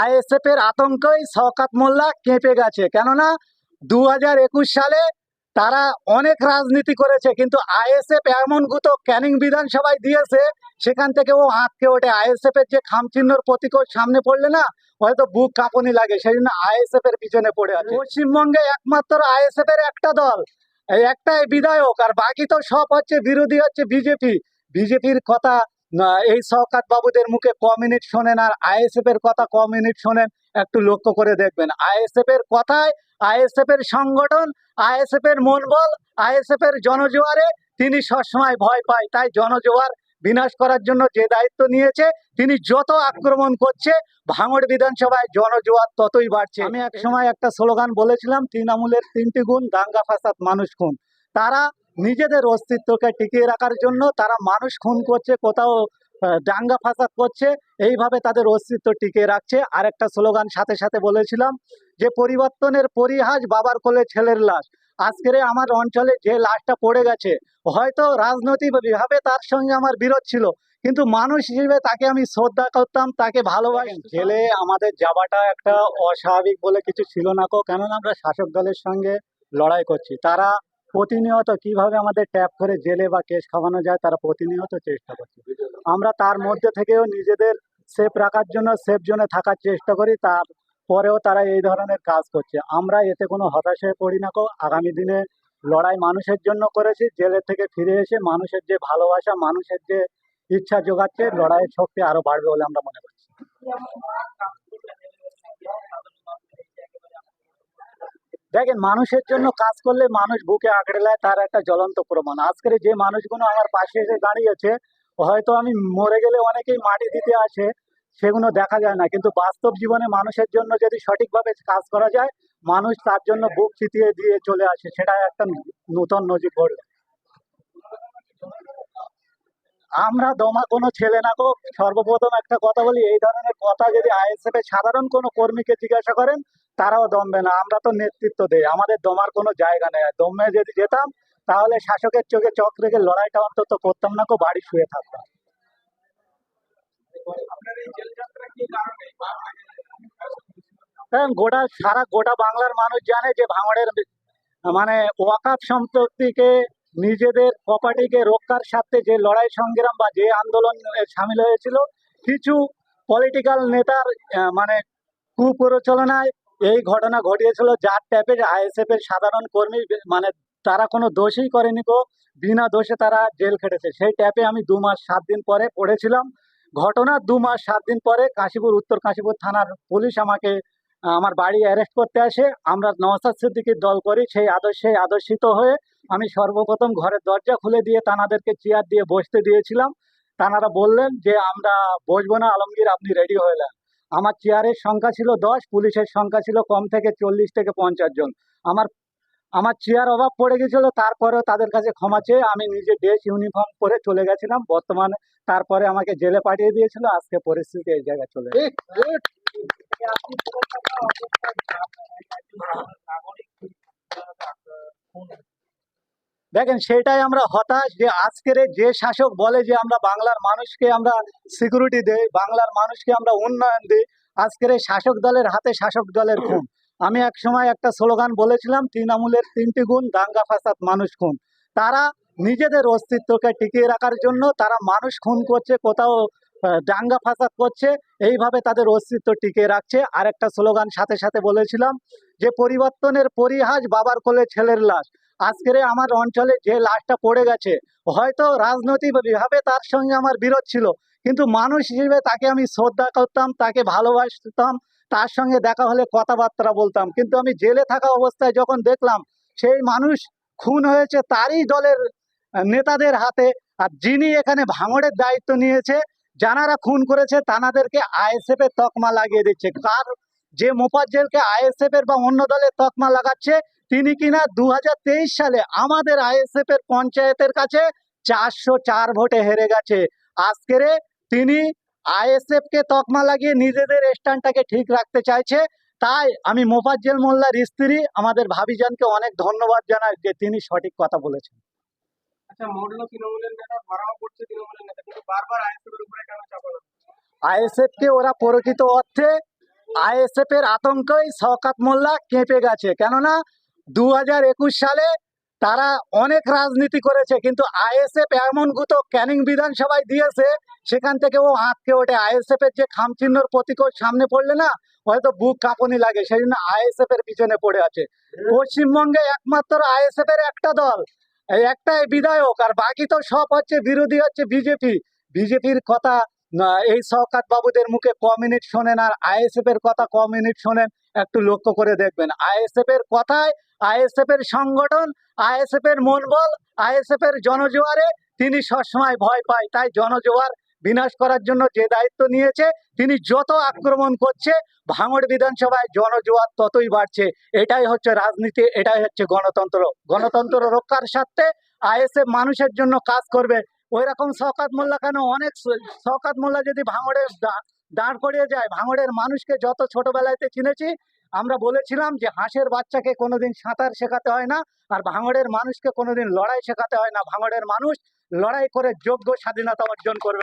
ISF এর আতঙ্কই শওকাত মোল্লা কেঁপে গেছে। কেননা দু হাজার একুশ সালে তারা অনেক রাজনীতি করেছে, কিন্তু আইএসএফ এমন গুতো ক্যানিং বিধানসভায় দিয়েছে, সেখান থেকে ও আঁতকে ওঠে। আইএসএফ এর যে খামচিহ্নর প্রতীক সামনে পড়লে না, হয়তো বুক কাঁপুনি লাগে সেই জন্য আইএসএফ এর পিছনে পড়ে আছে। পশ্চিমবঙ্গে একমাত্র আইএসএফ এর একটা দল একটাই বিধায়ক, আর বাকি তো সব হচ্ছে বিরোধী, হচ্ছে বিজেপি। বিজেপির কথা এই শওকাত বাবুদের মুখে ক মিনিট শোনেন আর আইএসএফ এর কথা ক মিনিট শোনেন একটু লক্ষ্য করে দেখবেন। আইএসএফ এর কথায় আইএসএফ এর সংগঠন আইএসএফ এর মনোবল আইএসএফ এর জনজোয়ারে তিনি সবসময় ভয় পায়। তাই জনজোয়ার বিনাশ করার জন্য যে দায়িত্ব নিয়েছে তিনি যত আক্রমণ করছে ভাঙড় বিধানসভায় জনজোয়ার ততই বাড়ছে। আমি এক সময় একটা স্লোগান বলেছিলাম তৃণমূলের তিনটি গুণ দাঙ্গা ফাসাদ মানুষ খুন। তারা নিজেদের অস্তিত্বকে টিকিয়ে রাখার জন্য তারা মানুষ খুন করছে, কোথাও দাঙ্গা ফাসাদ করছে, এইভাবে তাদের অস্তিত্ব টিকিয়ে রাখছে। আর একটা স্লোগান সাথে সাথে বলেছিলাম যে, পরিবর্তনের পরিহাস বাবার কোলে ছেলের লাশ। আজকের আমার অঞ্চলে যে লাশটা পড়ে গেছে, হয়তো রাজনৈতিকভাবে তার সঙ্গে আমার বিরোধ ছিল, কিন্তু মানুষ হিসেবে তাকে আমি শ্রদ্ধা করতাম, তাকে ভালোবাসি জেলে আমাদের যাওয়াটা একটা অস্বাভাবিক বলে কিছু ছিল না কো কেননা আমরা শাসক দলের সঙ্গে লড়াই করছি। তারা প্রতিনিয়ত কীভাবে আমাদের ট্যাপ করে জেলে বা কেস খাওয়ানো যায় তারা প্রতিনিয়ত চেষ্টা করছে। আমরা তার মধ্যে থেকেও নিজেদের সেফ রাখার জন্য সেফ জোনে থাকার চেষ্টা করি। তার পরেও তারা এই ধরনের কাজ করছে। আমরা এতে কোনো হতাশায় পড়ি না আগামী দিনে লড়াই মানুষের জন্য করেছি। জেলের থেকে ফিরে এসে মানুষের যে ভালোবাসা, মানুষের যে ইচ্ছা যোগাচ্ছে, লড়াইয়ের শক্তি আরও বাড়বে বলে আমরা মনে করছি। দেখেন, মানুষের জন্য কাজ করলে মানুষ বুকে আঁকড়ে নেয়, তার একটা জ্বলন্ত প্রমাণ। আজকের যে মানুষগুলো আমার পাশে এসে দাঁড়িয়েছে হয়তো আমি মরে গেলে অনেকেই মাটি দিতে আসে, সেগুলো দেখা যায় না। কিন্তু বাস্তব জীবনে মানুষের জন্য যদি সঠিকভাবে কাজ করা যায়, মানুষ তার জন্য বুক চিতিয়ে দিয়ে চলে আসে সেটা একটা নূতন নজির গড়বে আমরা দমা কোনো ছেলে না গো, সর্বপ্রথম একটা কথা বলি, এই ধরনের কথা যদি আইএসএফ এর সাধারণ কোনো কর্মীকে জিজ্ঞাসা করেন তারাও দমবে না আমরা তো নেতৃত্ব দেই আমাদের দমার কোনো জায়গা নেই। দমে যদি যেতাম তাহলে শাসকের চোখে চোখ রেখে লড়াইটা অন্তত করতাম না কো বাড়ি শুয়ে থাকতাম। গোটা সারা গোটা বাংলার মানুষ জানে যে ভাঙড়ের মানে ওয়াকাফ সম্পত্তিকে নিজেদের প্রপার্টিকে রক্ষার স্বার্থে যে লড়াই সংগ্রাম বা যে আন্দোলন সামিল হয়েছিল কিছু পলিটিক্যাল নেতার মানে কুপ্রচলনায় এই ঘটনা ঘটিয়েছিল যার ট্যাপে আইএসএফ এর সাধারণ কর্মী মানে তারা কোনো দোষই করেনি গো। বিনা দোষে তারা জেল খেটেছে। সেই ট্যাপে আমি দু মাস, সাত দিন পরে পড়েছিলাম। ঘটনা দু মাস, সাত দিন পরে কাশীপুর, উত্তর কাশীপুর থানার পুলিশ আমাকে, আমার বাড়ি অ্যারেস্ট করতে আসে। আমরা নওসাদ সিদ্দিকির দল করি, সেই আদর্শে আদর্শিত হয়ে আমি সর্বপ্রথম ঘরের দরজা খুলে দিয়ে তানাদেরকে চেয়ার দিয়ে বসতে দিয়েছিলাম। তানারা বললেন যে, আমরা বসবো না, আলমগীর, আপনি রেডি হয়ে আমার চেয়ারের সংখ্যা ছিল দশ, পুলিশের সংখ্যা ছিল কম থেকে চল্লিশ থেকে পঞ্চাশ জন। আমার আমার চেয়ার অভাব পড়ে গেছিল, তারপরেও তাদের কাছে ক্ষমা চেয়ে আমি নিজে ড্রেস ইউনিফর্ম পরে চলে গেছিলাম। বর্তমানে তারপরে আমাকে জেলে পাঠিয়ে দিয়েছিল, আজকে পরিস্থিতি এই জায়গায় চলে দেখেন, সেটাই আমরা হতাশ যে আজকের যে শাসক বলে যে আমরা বাংলার মানুষকে আমরা সিকিউরিটি দেই, বাংলার মানুষকে আমরা উন্নয়ন দিই, আজকের এই শাসক দলের হাতে শাসক দলের খুন। আমি এক সময় একটা স্লোগান বলেছিলাম, তৃণমূলের তিনটি গুণ, দাঙ্গা ফাসাদ মানুষ খুন। তারা নিজেদের অস্তিত্বকে টিকিয়ে রাখার জন্য তারা মানুষ খুন করছে, কোথাও দাঙ্গা ফাসাদ করছে, এইভাবে তাদের অস্তিত্ব টিকে রাখছে। আর একটা স্লোগান সাথে সাথে বলেছিলাম যে, পরিবর্তনের পরিহাস বাবার কোলে ছেলের লাশ। আজকের আমার অঞ্চলে যে লাশটা পড়ে গেছে, হয়তো রাজনৈতিকভাবে তার সঙ্গে আমার বিরোধ ছিল, কিন্তু মানুষ হিসেবে তাকে আমি শ্রদ্ধা করতাম, তাকে ভালোবাসতাম, তার সঙ্গে দেখা হলে কথাবার্তা বলতাম। কিন্তু আমি জেলে থাকা অবস্থায় যখন দেখলাম, সেই মানুষ খুন হয়েছে তারই দলের নেতাদের হাতে, আর যিনি এখানে ভাঙড়ের দায়িত্ব নিয়েছে যারা খুন করেছে তানাদেরকে আইএসএফ এর তকমা লাগিয়ে দিচ্ছে। কার যে মোপাজ্জেলকে আইএসএফ এর বা অন্য দলের তকমা লাগাচ্ছে, তিনি কিনা দু সালে আমাদের আইএসএফ এর পঞ্চায়েতের কাছে চারশো চার ভোটে হেরে গেছে। আজকেরে তিনি আইএসএফ কে তকমা লাগিয়ে নিজেদের স্ট্যান্ডটাকে ঠিক রাখতে চাইছে। তাই আমি মোফাজ্জেল মোল্লার স্ত্রী, আমাদের ভাবিজানকে অনেক ধন্যবাদ জানাই যে তিনি সঠিক কথা বলেছেন। আচ্ছা মডেল তৃণমূলের নেতা ধরাও পড়ছে তৃণমূলের নেতা, কিন্তু বারবার আইএসএফের উপরে কেন চাপানো আইএসএফ কে ওরা প্রকৃত অর্থে আইএসএফ এর আতঙ্কই শওকাত মোল্লা কেঁপে গেছে। কেননা দু হাজার একুশ সালে তারা অনেক রাজনীতি করেছে, কিন্তু আইএসএফ এমন গুতো ক্যানিং বিধানসভায় দিয়েছে, সেখান থেকে ও আঁতকে ওঠে। আইএসএফ এর যে খামচিহ্নর প্রতীক সামনে পড়লে না, হয়তো বুক কাঁপনি লাগে সেই জন্য আইএসএফ এর পিছনে পড়ে আছে। পশ্চিমবঙ্গে একমাত্র আইএসএফ এর একটা দল এই একটাই বিধায়ক, আর বাকি তো সব হচ্ছে বিরোধী, হচ্ছে বিজেপি। বিজেপির কথা এই সরকার বাবুদের মুখে ক মিনিট শোনেন, আর আইএসএফ এর কথা ক মিনিট শোনেন, একটু লক্ষ্য করে দেখবেন। আইএসএফ এর কথায়, আইএসএফ এর সংগঠন, আইএসএফ এর মনোবল, আইএসএফ এর জনজোয়ারে তিনি সবসময় ভয় পায়, তাই জনজোয়ার বিনাশ করার জন্য যে দায়িত্ব নিয়েছে, তিনি যত আক্রমণ করছে, ভাঙড় বিধানসভায় জনজোয়ার ততই বাড়ছে। এটাই হচ্ছে রাজনীতি, এটাই হচ্ছে গণতন্ত্র। গণতন্ত্র রক্ষার স্বার্থে আইএসএফ মানুষের জন্য কাজ করবে। ওই রকম শওকাত মোল্লা কেন? অনেক শওকাত মোল্লা যদি ভাঙড়ে দা- দাঁড় করিয়ে যায়, ভাঙড়ের মানুষকে যত ছোটবেলাতে চিনেছি, আমরা বলেছিলাম যে হাঁসের বাচ্চাকে কোনোদিন সাঁতার শেখাতে হয় না, আর ভাঙড়ের মানুষকে কোনোদিন লড়াই শেখাতে হয় না। ভাঙড়ের মানুষ লড়াই করে যোগ্য স্বাধীনতা অর্জন করবে।